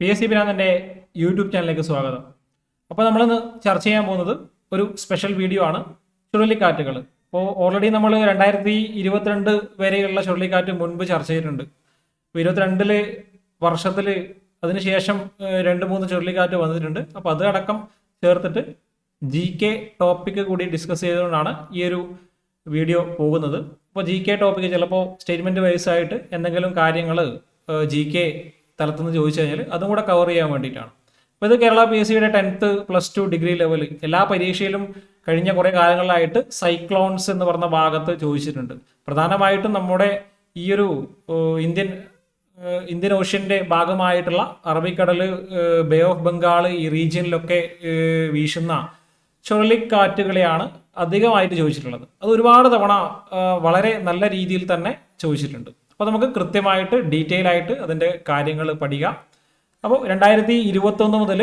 P S C ബിനാഥന്റെ YouTube ചാനലിലേക്ക് സ്വാഗതം. അപ്പോൾ നമ്മളിന്ന് ചർച്ച ചെയ്യാൻ പോകുന്നത് ഒരു സ്പെഷ്യൽ വീഡിയോ ആണ് ചുഴലിക്കാറ്റുകൾ അപ്പോൾ ഓൾറെഡി നമ്മൾ രണ്ടായിരത്തി ഇരുപത്തിരണ്ട് വരെയുള്ള ചുഴലിക്കാറ്റ് മുൻപ് ചർച്ച ചെയ്തിട്ടുണ്ട്. അപ്പോൾ ഇരുപത്തിരണ്ടിൽ വർഷത്തിൽ അതിനുശേഷം രണ്ട് മൂന്ന് ചുഴലിക്കാറ്റ് വന്നിട്ടുണ്ട്. അപ്പോൾ അത് അടക്കം ചേർത്തിട്ട് ജി കെ ടോപ്പിക്ക് കൂടി ഡിസ്കസ് ചെയ്തുകൊണ്ടാണ് ഈ ഒരു വീഡിയോ പോകുന്നത്. അപ്പോൾ ജി കെ ടോപ്പിക്ക് ചിലപ്പോൾ സ്റ്റേറ്റ്മെന്റ് വൈസ് ആയിട്ട് എന്തെങ്കിലും കാര്യങ്ങൾ ജി കെ തലത്തുനിന്ന് ചോദിച്ചു കഴിഞ്ഞാൽ അതും കൂടെ കവർ ചെയ്യാൻ വേണ്ടിയിട്ടാണ്. അപ്പോൾ ഇത് കേരള പി എസ് സിയുടെ tenth plus two degree level എല്ലാ പരീക്ഷയിലും കഴിഞ്ഞ കുറേ കാലങ്ങളിലായിട്ട് സൈക്ലോൺസ് എന്ന് പറഞ്ഞ ഭാഗത്ത് ചോദിച്ചിട്ടുണ്ട്. പ്രധാനമായിട്ടും നമ്മുടെ ഈ ഒരു ഇന്ത്യൻ ഇന്ത്യൻ ഓഷ്യന്റെ ഭാഗമായിട്ടുള്ള അറബിക്കടൽ ബേ ഓഫ് ബംഗാൾ ഈ റീജിയനിലൊക്കെ വീശുന്ന ചുഴലിക്കാറ്റുകളെയാണ് അധികമായിട്ട് ചോദിച്ചിട്ടുള്ളത്. അത് ഒരുപാട് തവണ വളരെ നല്ല രീതിയിൽ തന്നെ ചോദിച്ചിട്ടുണ്ട്. അപ്പോൾ നമുക്ക് കൃത്യമായിട്ട് ഡീറ്റെയിൽ ആയിട്ട് അതിന്റെ കാര്യങ്ങൾ പഠിക്കാം. അപ്പോൾ രണ്ടായിരത്തി ഇരുപത്തൊന്ന് മുതൽ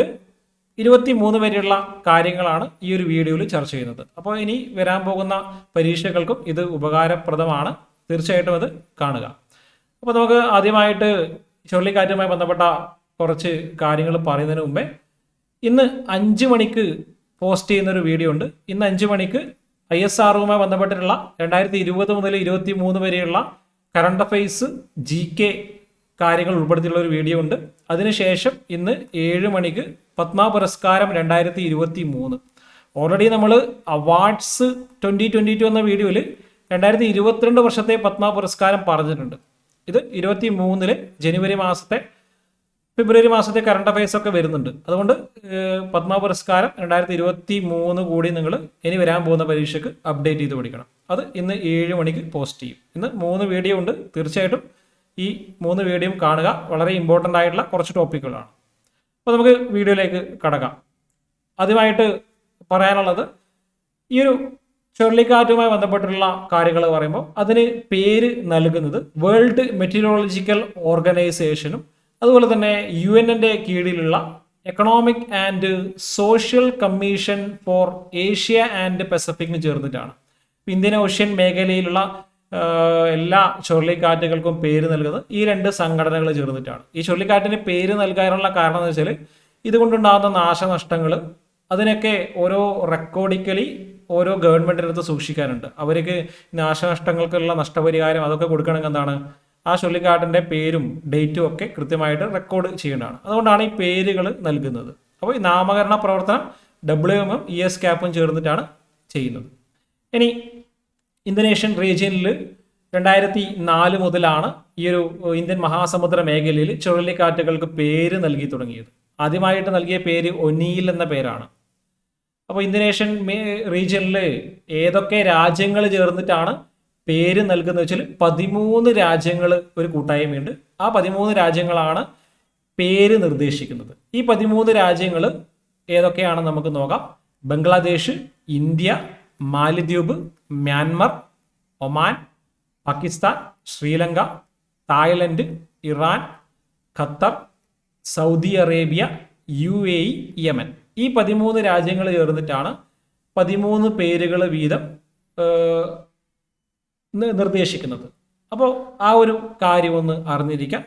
ഇരുപത്തി മൂന്ന് വരെയുള്ള കാര്യങ്ങളാണ് ഈ ഒരു വീഡിയോയിൽ ചർച്ച ചെയ്യുന്നത്. അപ്പോൾ ഇനി വരാൻ പോകുന്ന പരീക്ഷകൾക്കും ഇത് ഉപകാരപ്രദമാണ്. തീർച്ചയായിട്ടും അത് കാണുക. അപ്പോൾ നമുക്ക് ആദ്യമായിട്ട് ചുഴലിക്കാറ്റുമായി ബന്ധപ്പെട്ട കുറച്ച് കാര്യങ്ങൾ പറയുന്നതിന് മുമ്പേ ഇന്ന് അഞ്ച് മണിക്ക് പോസ്റ്റ് ചെയ്യുന്ന ഒരു വീഡിയോ ഉണ്ട്. ഇന്ന് അഞ്ച് മണിക്ക് ഐ എസ് ആറുമായി ബന്ധപ്പെട്ടിട്ടുള്ള രണ്ടായിരത്തി ഇരുപത് മുതൽ ഇരുപത്തി മൂന്ന് വരെയുള്ള കറണ്ട് അഫയേഴ്സ് ജി കെ കാര്യങ്ങൾ ഉൾപ്പെടുത്തിയുള്ള ഒരു വീഡിയോ ഉണ്ട്. അതിനുശേഷം ഇന്ന് ഏഴ് മണിക്ക് പത്മ പുരസ്കാരം രണ്ടായിരത്തി ഇരുപത്തി മൂന്ന് ഓൾറെഡി നമ്മൾ അവാർഡ്സ് ട്വന്റി ട്വന്റി ടു എന്ന വീഡിയോയിൽ രണ്ടായിരത്തി ഇരുപത്തിരണ്ട് വർഷത്തെ പത്മ പുരസ്കാരം പറഞ്ഞിട്ടുണ്ട്. ഇത് ഇരുപത്തി മൂന്നിൽ ജനുവരി മാസത്തെ ഫെബ്രുവരി മാസത്തെ കറണ്ട് അഫയേഴ്സ് ഒക്കെ വരുന്നുണ്ട്. അതുകൊണ്ട് പത്മ പുരസ്കാരം രണ്ടായിരത്തി ഇരുപത്തി മൂന്ന് കൂടി നിങ്ങൾ ഇനി വരാൻ പോകുന്ന പരീക്ഷയ്ക്ക് അപ്ഡേറ്റ് ചെയ്ത് പഠിക്കണം. അത് ഇന്ന് ഏഴ് മണിക്ക് പോസ്റ്റ് ചെയ്യും. ഇന്ന് മൂന്ന് വീഡിയോ ഉണ്ട്. തീർച്ചയായിട്ടും ഈ മൂന്ന് വീഡിയോയും കാണുക. വളരെ ഇമ്പോർട്ടന്റ് ആയിട്ടുള്ള കുറച്ച് ടോപ്പിക്കുകളാണ് അപ്പോൾ നമുക്ക് വീഡിയോയിലേക്ക് കടക്കാം. ആദ്യമായിട്ട് പറയാനുള്ളത് ഈ ഒരു ചുഴലിക്കാറ്റുമായി ബന്ധപ്പെട്ടുള്ള കാര്യങ്ങൾ പറയുമ്പോൾ അതിന് പേര് നൽകുന്നത് വേൾഡ് മെറ്റീരിയോളജിക്കൽ ഓർഗനൈസേഷനും അതുപോലെ തന്നെ യു എൻ എന്റെ കീഴിലുള്ള economic and social commission for Asia and പസഫിക്കിന് ചേർന്നിട്ടാണ്. ഇന്ത്യൻ ഓഷ്യൻ മേഖലയിലുള്ള എല്ലാ ചുഴലിക്കാറ്റുകൾക്കും പേര് നൽകുന്നത് ഈ രണ്ട് സംഘടനകൾ ചേർന്നിട്ടാണ്. ഈ ചുഴലിക്കാറ്റിന് പേര് നൽകാനുള്ള കാരണം എന്ന് വെച്ചാൽ ഇതുകൊണ്ടുണ്ടാകുന്ന നാശനഷ്ടങ്ങൾ അതിനൊക്കെ ഓരോ റെക്കോർഡിക്കലി ഓരോ ഗവൺമെന്റിനടുത്ത് സൂക്ഷിക്കാനുണ്ട്. അവർക്ക് നാശനഷ്ടങ്ങൾക്കുള്ള നഷ്ടപരിഹാരം അതൊക്കെ കൊടുക്കണമെങ്കിൽ എന്താണ്? ആ ചുഴലിക്കാട്ടിന്റെ പേരും ഡേറ്റും ഒക്കെ കൃത്യമായിട്ട് റെക്കോർഡ് ചെയ്യേണ്ടതാണ് അതുകൊണ്ടാണ് ഈ പേരുകൾ നൽകുന്നത്. അപ്പോൾ ഈ നാമകരണ പ്രവർത്തനം ഡബ്ല്യു എമ്മും ഇ എസ് ക്യാപ്പും ചേർന്നിട്ടാണ് ചെയ്യുന്നത്. ഇനി ഇന്തോനേഷ്യൻ റീജിയനിൽ രണ്ടായിരത്തി നാല് മുതലാണ് ഈ ഒരു ഇന്ത്യൻ മഹാസമുദ്ര മേഖലയിൽ ചുഴലിക്കാറ്റുകൾക്ക് പേര് നൽകി തുടങ്ങിയത്. ആദ്യമായിട്ട് നൽകിയ പേര് ഒനീൽ എന്ന പേരാണ്. അപ്പോൾ ഇന്തോനേഷ്യൻ റീജിയനിൽ ഏതൊക്കെ രാജ്യങ്ങൾ ചേർന്നിട്ടാണ് പേര് നൽകുന്ന വെച്ചാൽ പതിമൂന്ന് രാജ്യങ്ങൾ ഒരു കൂട്ടായ്മയുണ്ട്. ആ പതിമൂന്ന് രാജ്യങ്ങളാണ് പേര് നിർദ്ദേശിക്കുന്നത്. ഈ പതിമൂന്ന് രാജ്യങ്ങൾ ഏതൊക്കെയാണെന്ന് നമുക്ക് നോക്കാം. Bangladesh India Maldives Myanmar Oman Pakistan Sri Lanka Thailand Iran Qatar Saudi Arabia U A E Yemen. ഈ പതിമൂന്ന് രാജ്യങ്ങൾ ചേർന്നിട്ടാണ് പതിമൂന്ന് പേരുകൾ വീതം നിർദ്ദേശിക്കുന്നത്. അപ്പോൾ ആ ഒരു കാര്യം ഒന്ന് അറിഞ്ഞിരിക്കാം.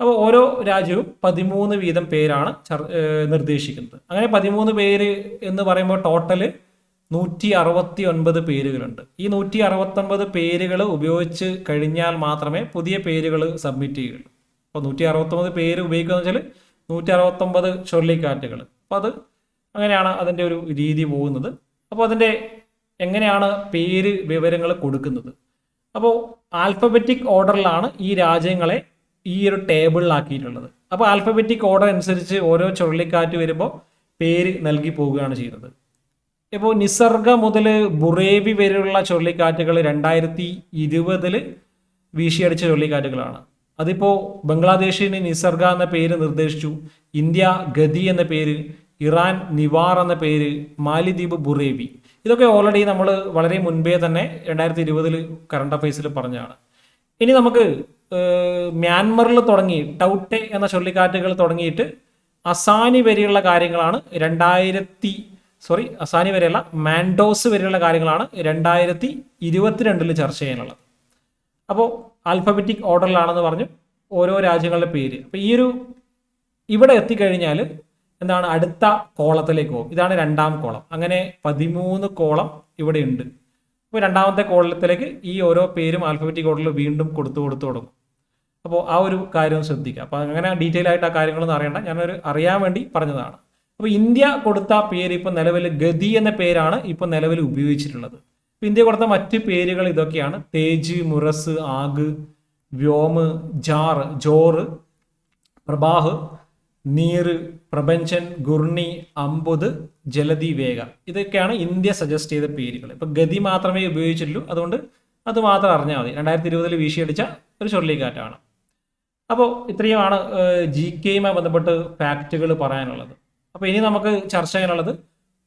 അപ്പോൾ ഓരോ രാജ്യവും പതിമൂന്ന് വീതം പേരാണ് നിർദ്ദേശിക്കുന്നത്. അങ്ങനെ പതിമൂന്ന് പേര് എന്ന് പറയുമ്പോൾ ടോട്ടൽ നൂറ്റി അറുപത്തി ഒൻപത് പേരുകളുണ്ട്. ഈ നൂറ്റി അറുപത്തൊൻപത് പേരുകൾ ഉപയോഗിച്ച് കഴിഞ്ഞാൽ മാത്രമേ പുതിയ പേരുകൾ സബ്മിറ്റ് ചെയ്യുകയുള്ളൂ. അപ്പോൾ നൂറ്റി അറുപത്തൊമ്പത് പേര് ഉപയോഗിക്കുക എന്ന് വെച്ചാൽ നൂറ്റി അറുപത്തൊമ്പത് ചുഴലിക്കാറ്റുകൾ. അപ്പോൾ അത് അങ്ങനെയാണ് അതിന്റെ ഒരു രീതി പോകുന്നത്. അപ്പോൾ അതിന്റെ എങ്ങനെയാണ് പേര് വിവരങ്ങൾ കൊടുക്കുന്നത്? അപ്പോൾ ആൽഫബറ്റിക് ഓർഡറിലാണ് ഈ രാജ്യങ്ങളെ ഈ ഒരു ടേബിളിലാക്കിയിട്ടുള്ളത് അപ്പോൾ ആൽഫബറ്റിക് ഓർഡർ അനുസരിച്ച് ഓരോ ചുഴലിക്കാറ്റ് വരുമ്പോൾ പേര് നൽകി പോവുകയാണ് ചെയ്യുന്നത്. ഇപ്പോൾ നിസർഗ മുതൽ ബുറേവി വരെയുള്ള ചുഴലിക്കാറ്റുകൾ രണ്ടായിരത്തി ഇരുപതിൽ വീശിയടിച്ച ചുഴലിക്കാറ്റുകളാണ്. അതിപ്പോൾ ബംഗ്ലാദേശിന് നിസർഗ എന്ന പേര് നിർദ്ദേശിച്ചു ഇന്ത്യ ഗതി എന്ന പേര് ഇറാൻ നിവാർ എന്ന പേര് മാലിദ്വീപ് ബുറേവി. ഇതൊക്കെ ഓൾറെഡി നമ്മൾ വളരെ മുൻപേ തന്നെ രണ്ടായിരത്തി ഇരുപതിൽ കറണ്ട് അഫയേഴ്സിൽ പറഞ്ഞതാണ്. ഇനി നമുക്ക് മ്യാൻമറിൽ തുടങ്ങി ടൗട്ടെ എന്ന ചുഴലിക്കാറ്റുകൾ തുടങ്ങിയിട്ട് അസാനി വരെയുള്ള കാര്യങ്ങളാണ് രണ്ടായിരത്തി സോറി അസാനി വരെയല്ല മാൻഡോസ് വരെയുള്ള കാര്യങ്ങളാണ് രണ്ടായിരത്തി ഇരുപത്തിരണ്ടിൽ ചർച്ച ചെയ്യാനുള്ളത്. അപ്പോൾ ആൽഫബറ്റിക് ഓർഡറിലാണെന്ന് പറഞ്ഞു ഓരോ രാജ്യങ്ങളുടെ പേര്. അപ്പോൾ ഈ ഒരു ഇവിടെ എത്തിക്കഴിഞ്ഞാൽ എന്താണ് അടുത്ത കോളത്തിലേക്ക് പോകും. ഇതാണ് രണ്ടാം കോളം. അങ്ങനെ പതിമൂന്ന് കോളം ഇവിടെ ഉണ്ട്. അപ്പോൾ രണ്ടാമത്തെ കോളത്തിലേക്ക് ഈ ഓരോ പേരും ആൽഫബറ്റിക് ഓർഡറിൽ വീണ്ടും കൊടുത്തു കൊടുത്തു തുടങ്ങും. അപ്പോൾ ആ ഒരു കാര്യം ശ്രദ്ധിക്കുക അപ്പോൾ അങ്ങനെ ഡീറ്റെയിൽ ആയിട്ട് ആ കാര്യങ്ങളൊന്നും അറിയണ്ട. ഞാനൊരു അറിയാൻ വേണ്ടി പറഞ്ഞതാണ്. അപ്പോൾ ഇന്ത്യ കൊടുത്ത പേര് ഇപ്പോൾ നിലവിൽ ഗതി എന്ന പേരാണ് ഇപ്പോൾ നിലവിൽ ഉപയോഗിച്ചിട്ടുള്ളത്. അപ്പോൾ ഇന്ത്യ കൊടുത്ത മറ്റ് പേരുകൾ ഇതൊക്കെയാണ്. തേജ് മുറസ് ആഗ് വ്യോമ് ജാർ ജോറ് പ്രഭാഹ് നീർ പ്രപഞ്ചൻ ഗുർണി അമ്പുത് ജലതി വേഗ. ഇതൊക്കെയാണ് ഇന്ത്യ സജസ്റ്റ് ചെയ്ത പേരുകൾ. ഇപ്പൊ ഗതി മാത്രമേ ഉപയോഗിച്ചിട്ടുള്ളൂ. അതുകൊണ്ട് അത് മാത്രം അറിഞ്ഞാൽ മതി. രണ്ടായിരത്തി ഇരുപതിൽ വീശിയടിച്ച ഒരു ചുഴലിക്കാറ്റാണ്. അപ്പോൾ ഇത്രയുമാണ് ജി കെയുമായി ബന്ധപ്പെട്ട് ഫാക്റ്റുകൾ പറയാനുള്ളത്. അപ്പോൾ ഇനി നമുക്ക് ചർച്ച ചെയ്യാനുള്ളത്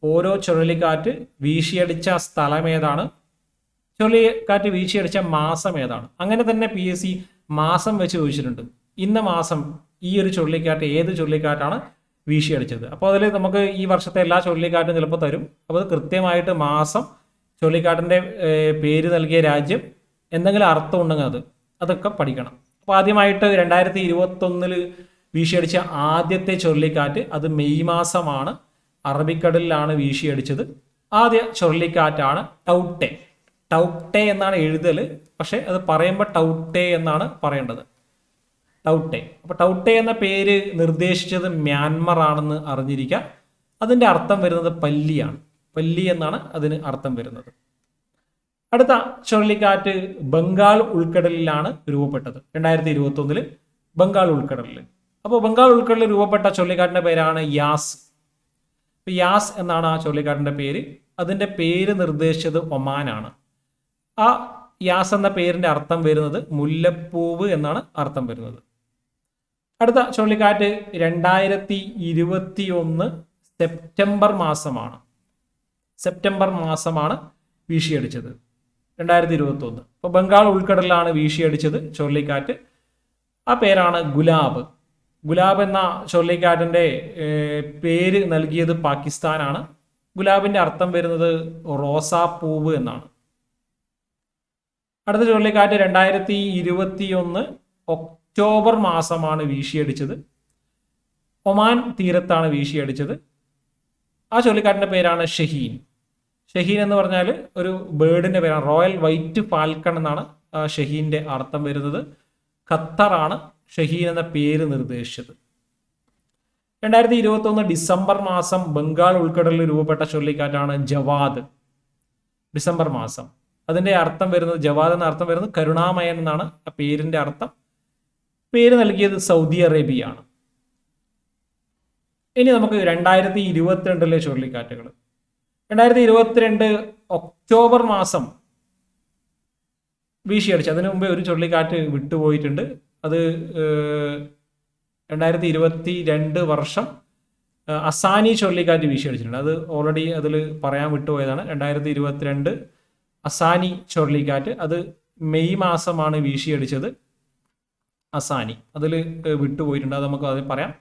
ഓരോ ചുഴലിക്കാറ്റ് വീശിയടിച്ച സ്ഥലം ഏതാണ്? ചുഴലിക്കാറ്റ് വീശിയടിച്ച മാസം ഏതാണ്? അങ്ങനെ തന്നെ പി എസ് സി മാസം വെച്ച് ചോദിച്ചിട്ടുണ്ട്. ഇന്ന മാസം ഈ ഒരു ചുഴലിക്കാറ്റ് ഏത് ചുഴലിക്കാറ്റാണ്? വീശിയടിച്ചത്. അപ്പോൾ അതിൽ നമുക്ക് ഈ വർഷത്തെ എല്ലാ ചുഴലിക്കാറ്റും ചിലപ്പോൾ തരും. അപ്പോൾ അത് കൃത്യമായിട്ട് മാസം ചുഴലിക്കാറ്റിന്റെ പേര് നൽകിയ രാജ്യം എന്തെങ്കിലും അർത്ഥം ഉണ്ടെങ്കിൽ അത് അതൊക്കെ പഠിക്കണം. അപ്പോൾ ആദ്യമായിട്ട് രണ്ടായിരത്തി ഇരുപത്തൊന്നിൽ വീശിയടിച്ച ആദ്യത്തെ ചുഴലിക്കാറ്റ് അത് മെയ് മാസമാണ്. അറബിക്കടലിലാണ് വീശിയടിച്ചത്. ആദ്യ ചുഴലിക്കാറ്റാണ് ടൗട്ടെ. ടൗട്ടെ എന്നാണ് എഴുതൽ പക്ഷേ അത് പറയുമ്പോൾ ടൗട്ടെ എന്നാണ് പറയേണ്ടത്. ടൗട്ടെ. അപ്പോൾ ടൗട്ടെ എന്ന പേര് നിർദ്ദേശിച്ചത് മ്യാൻമർ ആണെന്ന് അറിഞ്ഞിരിക്കുക. അതിന്റെ അർത്ഥം വരുന്നത് പല്ലിയാണ്. പല്ലി എന്നാണ് അതിന് അർത്ഥം വരുന്നത്. അടുത്ത ചുഴലിക്കാറ്റ് ബംഗാൾ ഉൾക്കടലിലാണ് രൂപപ്പെട്ടത്. രണ്ടായിരത്തി ഇരുപത്തി ഒന്നിൽ ബംഗാൾ ഉൾക്കടലിൽ അപ്പോൾ ബംഗാൾ ഉൾക്കടലിൽ രൂപപ്പെട്ട ചുഴലിക്കാറ്റിന്റെ പേരാണ് യാസ്. യാസ് എന്നാണ് ആ ചുഴലിക്കാറ്റിന്റെ പേര്. അതിന്റെ പേര് നിർദ്ദേശിച്ചത് ഒമാനാണ്. ആ യാസ് എന്ന പേരിന്റെ അർത്ഥം വരുന്നത് മുല്ലപ്പൂവ് എന്നാണ് അർത്ഥം വരുന്നത്. അടുത്ത ചുഴലിക്കാറ്റ് രണ്ടായിരത്തി ഇരുപത്തി ഒന്ന് സെപ്റ്റംബർ മാസമാണ്. സെപ്റ്റംബർ മാസമാണ് വീശിയടിച്ചത്. രണ്ടായിരത്തി ഇരുപത്തി ഒന്ന് അപ്പോൾ ബംഗാൾ ഉൾക്കടലിലാണ് വീശിയടിച്ചത് ചുഴലിക്കാറ്റ്. ആ പേരാണ് ഗുലാബ്. ഗുലാബ് എന്ന ചുഴലിക്കാറ്റിന്റെ പേര് നൽകിയത് പാകിസ്ഥാനാണ്. ഗുലാബിന്റെ അർത്ഥം വരുന്നത് റോസാപ്പൂവ് എന്നാണ്. അടുത്ത ചുഴലിക്കാറ്റ് രണ്ടായിരത്തി ഇരുപത്തി ഒന്ന് മാസമാണ് വീശിയടിച്ചത്. ഒമാൻ തീരത്താണ് വീശിയടിച്ചത്. ആ ചുഴലിക്കാറ്റിന്റെ പേരാണ് ഷഹീൻ. ഷഹീൻ എന്ന് പറഞ്ഞാൽ ഒരു ബേർഡിന്റെ പേരാണ് റോയൽ വൈറ്റ് ഫാൽക്കൺ എന്നാണ് ഷഹീന്റെ അർത്ഥം വരുന്നത്. ഖത്തറാണ് ഷഹീൻ എന്ന പേര് നിർദ്ദേശിച്ചത്. രണ്ടായിരത്തി ഇരുപത്തി ഒന്ന് ഡിസംബർ മാസം ബംഗാൾ ഉൾക്കടലിൽ രൂപപ്പെട്ട ചുഴലിക്കാറ്റാണ് ജവാദ്. ഡിസംബർ മാസം. അതിന്റെ അർത്ഥം വരുന്നത് ജവാദ് എന്ന അർത്ഥം വരുന്നത് കരുണാമയൻ എന്നാണ് ആ പേരിന്റെ അർത്ഥം. പേര് നൽകിയത് സൗദി അറേബ്യയാണ്. ഇനി നമുക്ക് രണ്ടായിരത്തി ഇരുപത്തിരണ്ടിലെ ചുഴലിക്കാറ്റുകൾ രണ്ടായിരത്തി ഇരുപത്തിരണ്ട് ഒക്ടോബർ മാസം വീശിയടിച്ചു. അതിനു മുമ്പേ ഒരു ചുഴലിക്കാറ്റ് വിട്ടുപോയിട്ടുണ്ട്. അത് രണ്ടായിരത്തി ഇരുപത്തി രണ്ട് വർഷം അസാനി ചുഴലിക്കാറ്റ് വീശിയടിച്ചിട്ടുണ്ട്. അത് ഓൾറെഡി അതിൽ പറയാൻ വിട്ടുപോയതാണ്. രണ്ടായിരത്തി ഇരുപത്തിരണ്ട് അസാനി ചുഴലിക്കാറ്റ്. അത് മെയ് മാസമാണ് വീശിയടിച്ചത്. അസാനി. അതിൽ വിട്ടുപോയിട്ടുണ്ട്. അത് നമുക്ക് അതിൽ പറയാം.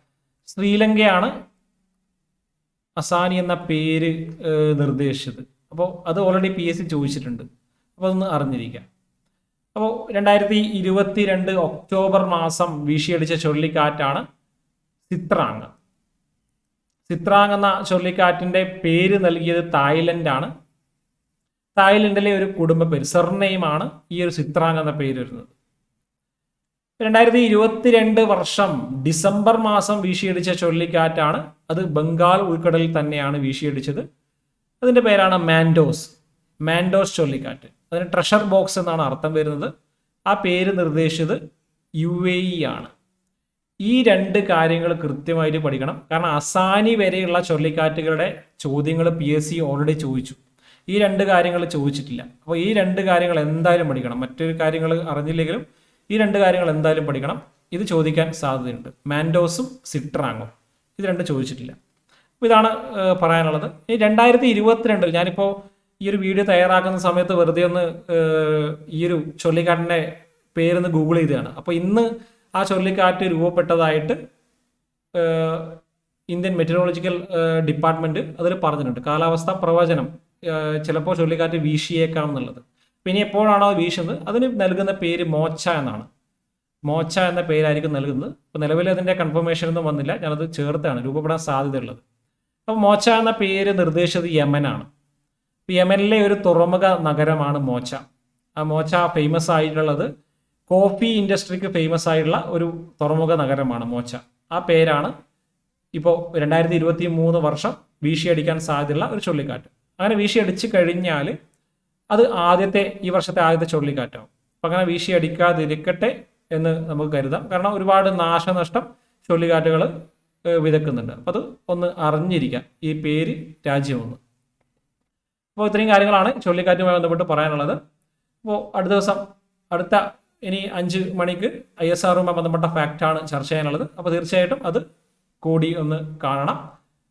ശ്രീലങ്കയാണ് അസാനി എന്ന പേര് നിർദ്ദേശിച്ചത്. അപ്പോൾ അത് ഓൾറെഡി പി എസ് സി ചോദിച്ചിട്ടുണ്ട്. അപ്പോൾ അതൊന്ന് അറിഞ്ഞിരിക്കാം അപ്പോൾ രണ്ടായിരത്തി ഇരുപത്തി രണ്ട് ഒക്ടോബർ മാസം വീശിയടിച്ച ചുഴലിക്കാറ്റാണ് സിത്രാങ് സിത്രാങ് എന്ന ചുഴലിക്കാറ്റിന്റെ പേര് നൽകിയത് തായ്ലൻഡാണ്. തായ്ലൻഡിലെ ഒരു കുടുംബ പേര് സെർനെയിമാണ് ഈ ഒരു സിത്രാങ് എന്ന പേര് വരുന്നത്. രണ്ടായിരത്തി ഇരുപത്തി രണ്ട് വർഷം ഡിസംബർ മാസം വീശിയടിച്ച ചുഴലിക്കാറ്റാണ്. അത് ബംഗാൾ ഉൾക്കടലിൽ തന്നെയാണ് വീശിയടിച്ചത്. അതിന്റെ പേരാണ് മാൻഡോസ് മാൻഡോസ് ചുഴലിക്കാറ്റ്. അതിന് ട്രഷർ ബോക്സ് എന്നാണ് അർത്ഥം വരുന്നത്. ആ പേര് നിർദ്ദേശിച്ചത് യു എ ഇ ആണ്. ഈ രണ്ട് കാര്യങ്ങൾ കൃത്യമായിട്ട് പഠിക്കണം. കാരണം അസാനി വരെയുള്ള ചുഴലിക്കാറ്റുകളുടെ ചോദ്യങ്ങൾ പി എസ് സി ഓൾറെഡി ചോദിച്ചു. ഈ രണ്ട് കാര്യങ്ങൾ ചോദിച്ചിട്ടില്ല. അപ്പോൾ ഈ രണ്ട് കാര്യങ്ങൾ എന്തായാലും പഠിക്കണം. മറ്റൊരു കാര്യങ്ങൾ അറിഞ്ഞില്ലെങ്കിലും ഈ രണ്ട് കാര്യങ്ങൾ എന്തായാലും പഠിക്കണം. ഇത് ചോദിക്കാൻ സാധ്യതയുണ്ട്. മാൻഡോസും സിട്രാങ്ങും ഇത് രണ്ട് ചോദിച്ചിട്ടില്ല. അപ്പോൾ ഇതാണ് പറയാനുള്ളത്. ഈ രണ്ടായിരത്തി ഇരുപത്തിരണ്ടിൽ ഞാനിപ്പോൾ ഈ ഒരു വീഡിയോ തയ്യാറാക്കുന്ന സമയത്ത് വെറുതെ ഒന്ന് ഈ ഒരു ചുഴലിക്കാറ്റിന്റെ പേരൊന്ന് ഗൂഗിൾ ചെയ്തതാണ്. അപ്പോൾ ഇന്ന് ആ ചുഴലിക്കാറ്റ് രൂപപ്പെട്ടതായിട്ട് ഇന്ത്യൻ മെറ്ററോളജിക്കൽ ഡിപ്പാർട്ട്മെന്റ് അതിൽ പറഞ്ഞിട്ടുണ്ട്. കാലാവസ്ഥ പ്രവചനം ചിലപ്പോൾ ചുഴലിക്കാറ്റ് വീശിയേക്കാം എന്നുള്ളത്. പിന്നെ എപ്പോഴാണോ വീശുന്നത്? അതിന് നൽകുന്ന പേര് മോച്ച എന്നാണ്. മോച്ച എന്ന പേരായിരിക്കും നൽകുന്നത്. അപ്പോൾ നിലവിൽ അതിന്റെ കൺഫർമേഷൻ ഒന്നും വന്നില്ല. ഞാനത് ചേർത്താണ്. രൂപപ്പെടാൻ സാധ്യതയുള്ളത്. അപ്പോൾ മോച്ച എന്ന പേര് നിർദ്ദേശിച്ചത് യമനാണ് യമനിലെ ഒരു തുറമുഖ നഗരമാണ് മോച്ച. ആ മോച്ച ഫേമസ് ആയിട്ടുള്ളത് കോഫി ഇൻഡസ്ട്രിക്ക് ഫേമസ് ആയിട്ടുള്ള ഒരു തുറമുഖ നഗരമാണ് മോച്ച. ആ പേരാണ് ഇപ്പോൾ രണ്ടായിരത്തി ഇരുപത്തി മൂന്ന് വർഷം വീശിയടിക്കാൻ സാധ്യതയുള്ള ഒരു ചുഴലിക്കാറ്റ് അങ്ങനെ വീശിയടിച്ച് കഴിഞ്ഞാൽ അത് ആദ്യത്തെ ഈ വർഷത്തെ ആദ്യത്തെ ചുഴലിക്കാറ്റാവും. അപ്പം അങ്ങനെ വീശി അടിക്കാതിരിക്കട്ടെ എന്ന് നമുക്ക് കരുതാം. കാരണം ഒരുപാട് നാശനഷ്ടം ചുഴലിക്കാറ്റുകൾ വിതക്കുന്നുണ്ട്. അപ്പം അത് ഒന്ന് അറിഞ്ഞിരിക്കാം. ഈ പേര് രാജ്യമൊന്ന്. അപ്പോൾ ഇത്രയും കാര്യങ്ങളാണ് ചുഴലിക്കാറ്റുമായി ബന്ധപ്പെട്ട് പറയാനുള്ളത്. അപ്പോൾ അടുത്ത ദിവസം അടുത്ത ഇനി അഞ്ച് മണിക്ക് ഐ എസ് ആറുമായി ബന്ധപ്പെട്ട ഫാക്റ്റാണ് ചർച്ച ചെയ്യാനുള്ളത്. അപ്പോൾ തീർച്ചയായിട്ടും അത് കൂടി ഒന്ന് കാണണം.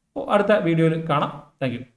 അപ്പോൾ അടുത്ത വീഡിയോയിൽ കാണാം. താങ്ക്